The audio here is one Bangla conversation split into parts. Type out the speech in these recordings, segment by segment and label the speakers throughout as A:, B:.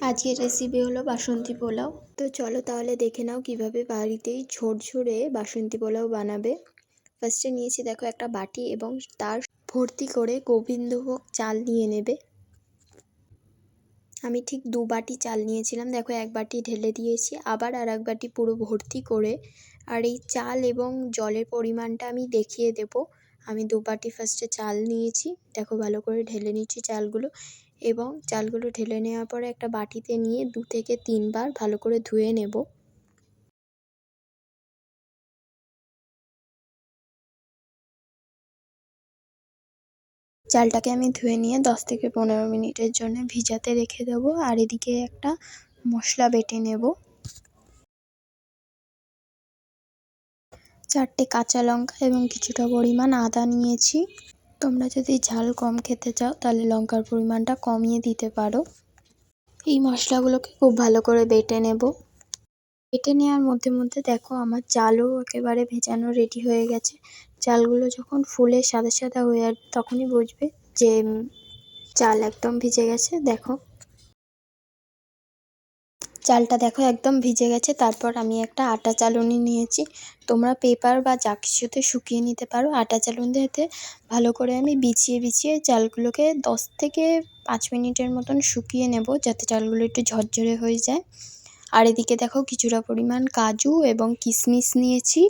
A: আজকের রেসিপি হলো বাসন্তী পোলাও। তো চলো তাহলে দেখে নাও কীভাবে বাড়িতেই ঝরঝরে বাসন্তী পোলাও বানাবে। ফার্স্টে নিয়েছি দেখো একটা বাটি এবং তার ভর্তি করে গোবিন্দভোগ চাল নিয়ে নেবে। আমি ঠিক দু বাটি চাল নিয়েছিলাম। দেখো এক বাটি ঢেলে দিয়েছি, আবার আর এক বাটি পুরো ভর্তি করে আর এই চাল এবং জলের পরিমাণটা আমি দেখিয়ে দেব। আমি দু বাটি ফার্স্টে চাল নিয়েছি। দেখো ভালো করে ঢেলে নিচ্ছি চালগুলো। এবং চালগুলো ঢেলে নেওয়ার পরে একটা বাটিতে নিয়ে দু থেকে তিনবার ভালো করে ধুয়ে নেব। চালটাকে আমি ধুয়ে নিয়ে দশ থেকে পনেরো মিনিটের জন্য ভিজাতে রেখে দেবো আর এদিকে একটা মশলা বেটে নেব। চারটে কাঁচা লঙ্কা এবং কিছুটা পরিমাণ আদা নিয়েছি। তোমরা যদি ঝাল কম খেতে চাও, তাহলে লঙ্কার পরিমাণটা কমিয়ে দিতে পারো। এই মশলাগুলোকে খুব ভালো করে বেটে নেব। বেটে নেওয়ার মধ্যে মধ্যে দেখো, আমার চালও একেবারে ভেজানো রেডি হয়ে গেছে। চালগুলো যখন ফুলে সাদা সাদা হয়ে তখনই বুঝবে যে চাল একদম ভিজে গেছে। দেখো চালটা দেখো একদম ভিজে গেছে, তারপর আমি একটা আটা চালুনি নিয়েছি। তোমরা পেপার বা যা কিছুতে শুকিয়ে নিতে পারো, আটা চালুনিতে ভালো করে আমি বিছিয়ে বিছিয়ে চালগুলোকে দশ থেকে পাঁচ মিনিটের মতন শুকিয়ে নেব, যাতে চালগুলো একটু ঝরঝরে হয়ে যায়। আর এদিকে দেখো কিছুটা পরিমাণ কাজু এবং কিশমিশ নিয়েছি।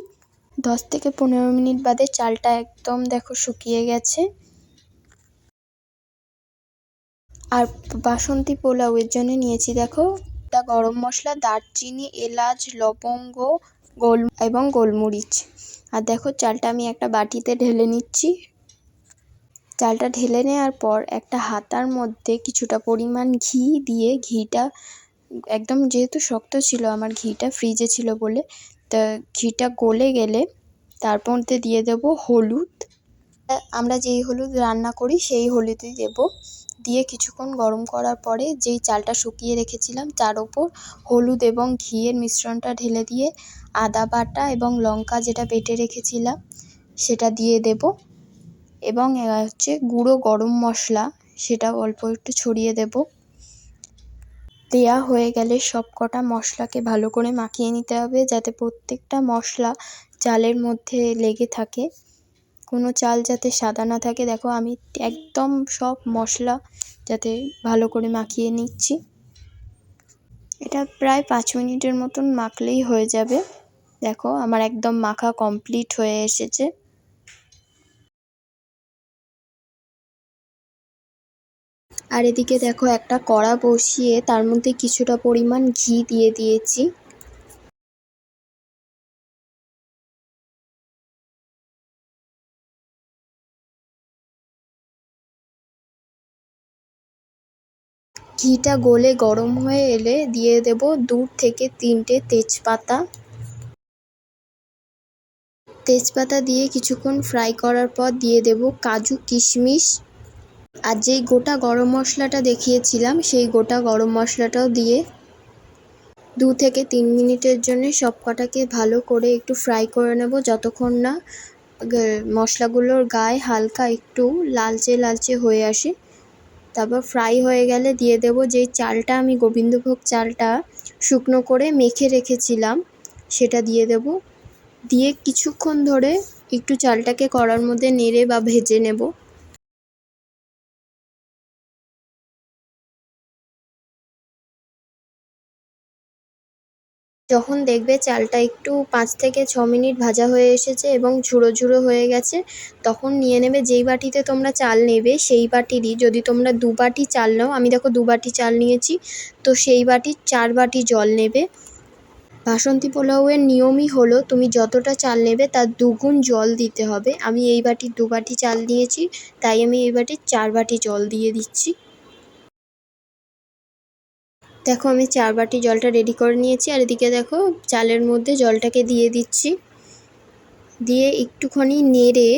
A: দশ থেকে পনেরো মিনিট বাদে চালটা একদম দেখো শুকিয়ে গেছে। আর বাসন্তী পোলাওয়ের জন্য নিয়েছি দেখো গোটা গরম মশলা, দারচিনি, এলাচ, লবঙ্গ, গোল এবং গোলমরিচ। আর দেখো, চালটা আমি একটা বাটিতে ঢেলে নিচ্ছি। চালটা ঢেলে নেওয়ার পর একটা হাতার মধ্যে কিছুটা পরিমাণ ঘি দিয়ে ঘিটা একদম যেহেতু শক্ত ছিল, আমার ঘিটা ফ্রিজে ছিল বলে, তা ঘিটা গলে গেলে তার মধ্যে দিয়ে দেব হলুদ। আমরা যেই হলুদ রান্না করি, সেই হলুদই দেব। দিয়ে কিছুক্ষণ গরম করার পরে যেই চালটা শুকিয়ে রেখেছিলাম, তার ওপর হলুদ এবং ঘিয়ের মিশ্রণটা ঢেলে দিয়ে আদা বাটা এবং লঙ্কা যেটা বেটে রেখেছিলাম, সেটা দিয়ে দেব। এবং হচ্ছে গুঁড়ো গরম মশলা, সেটা অল্প একটু ছড়িয়ে দেব। দেয়া হয়ে গেলে সব কটা মশলাকে ভালো করে মাখিয়ে নিতে হবে, যাতে প্রত্যেকটা মশলা চালের মধ্যে লেগে থাকে। কোনো চাল যাতে সাদা না থাকে, দেখো আমি একদম সব মশলা যাতে ভালো করে মাখিয়ে নিচ্ছি। এটা প্রায় পাঁচ মিনিটের মতন মাখলেই হয়ে যাবে। দেখো আমার একদম মাখা কমপ্লিট হয়ে এসেছে। আর এদিকে দেখো একটা কড়া বসিয়ে তার মধ্যে কিছুটা পরিমাণ ঘি দিয়ে দিয়েছি। ঘিটা গলে গরম হয়ে এলে দিয়ে দেব দু থেকে তিনটে তেজপাতা। তেজপাতা দিয়ে কিছুক্ষণ ফ্রাই করার পর দিয়ে দেব কাজু কিশমিশ। আর যেই গোটা গরম মশলাটা দেখিয়েছিলাম, সেই গোটা গরম মশলাটাও দিয়ে দু থেকে তিন মিনিটের জন্য সব কটাকে ভালো করে একটু ফ্রাই করে নেব যতক্ষণ না মশলাগুলোর গায়ে হালকা একটু লালচে লালচে হয়ে আসে। তারপর ফ্রাই হয়ে গেলে দিয়ে দেবো যেই চালটা আমি গোবিন্দভোগ চালটা শুকনো করে মেখে রেখেছিলাম, সেটা দিয়ে দেবো। দিয়ে কিছুক্ষণ ধরে একটু চালটাকে কড়ার মধ্যে নেড়ে বা ভেজে নেব। যখন দেখবে চালটা একটু পাঁচ থেকে ছ মিনিট ভাজা হয়ে এসেছে এবং ঝুড়ো ঝুড়ো হয়ে গেছে, তখন নিয়ে নেবে যেই বাটিতে তোমরা চাল নেবে সেই বাটিরই। যদি তোমরা দু বাটি চাল নাও, আমি দেখো দু বাটি চাল নিয়েছি, তো সেই বাটির চার বাটি জল নেবে। বাসন্তী পোলাওয়ের নিয়মই হলো, তুমি যতটা চাল নেবে তার দুগুণ জল দিতে হবে। আমি এই বাটির দু বাটি চাল নিয়েছি, তাই আমি এই বাটির চার বাটি জল দিয়ে দিচ্ছি। দেখো আমি চার বাটি জলটা রেডি করে নিয়েছি, আর এদিকে দেখো চালের মধ্যে জলটাকে দিয়ে দিচ্ছি। দিয়ে একটুখানি নেড়ে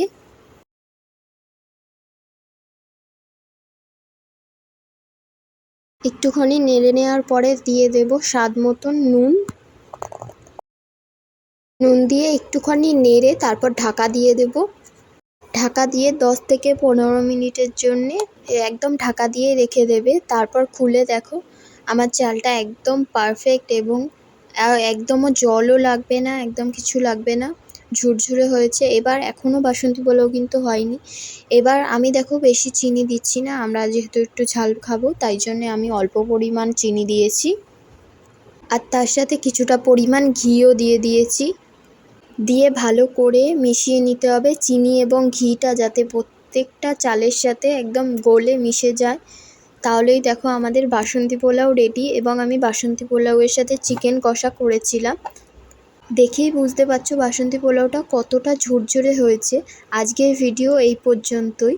A: একটুখানি নেড়ে নেওয়ার পরে দিয়ে দেব স্বাদ মতন নুন। নুন দিয়ে একটুখানি নেড়ে তারপর ঢাকা দিয়ে দেব। ঢাকা দিয়ে দশ থেকে পনেরো মিনিটের জন্যে একদম ঢাকা দিয়ে রেখে দেবে। তারপর খুলে দেখো আমার চালটা একদম পারফেক্ট এবং একদমও জলও লাগবে না, একদম কিছু লাগবে না। ঝুরঝুরে হয়েছে। এবার এখনও বাসন্তী পোলাও কিন্তু হয়নি। এবার আমি দেখো বেশি চিনি দিচ্ছি না, আমরা যেহেতু একটু ঝাল খাব, তাই জন্যে আমি অল্প পরিমাণ চিনি দিয়েছি। আর তার সাথে কিছুটা পরিমাণ ঘিও দিয়ে দিয়েছি। দিয়ে ভালো করে মিশিয়ে নিতে হবে। চিনি এবং ঘিটা যাতে প্রত্যেকটা চালের সাথে একদম গলে মিশে যায়। তাহলেই দেখো আমাদের বাসন্তী পোলাও রেডি এবং আমি বাসন্তী পোলাওয়ের সাথে চিকেন কষা করেছিলাম। দেখেই বুঝতে পারছ বাসন্তী পোলাওটা কতটা ঝুরঝুরে হয়েছে। আজকের ভিডিও এই পর্যন্তই।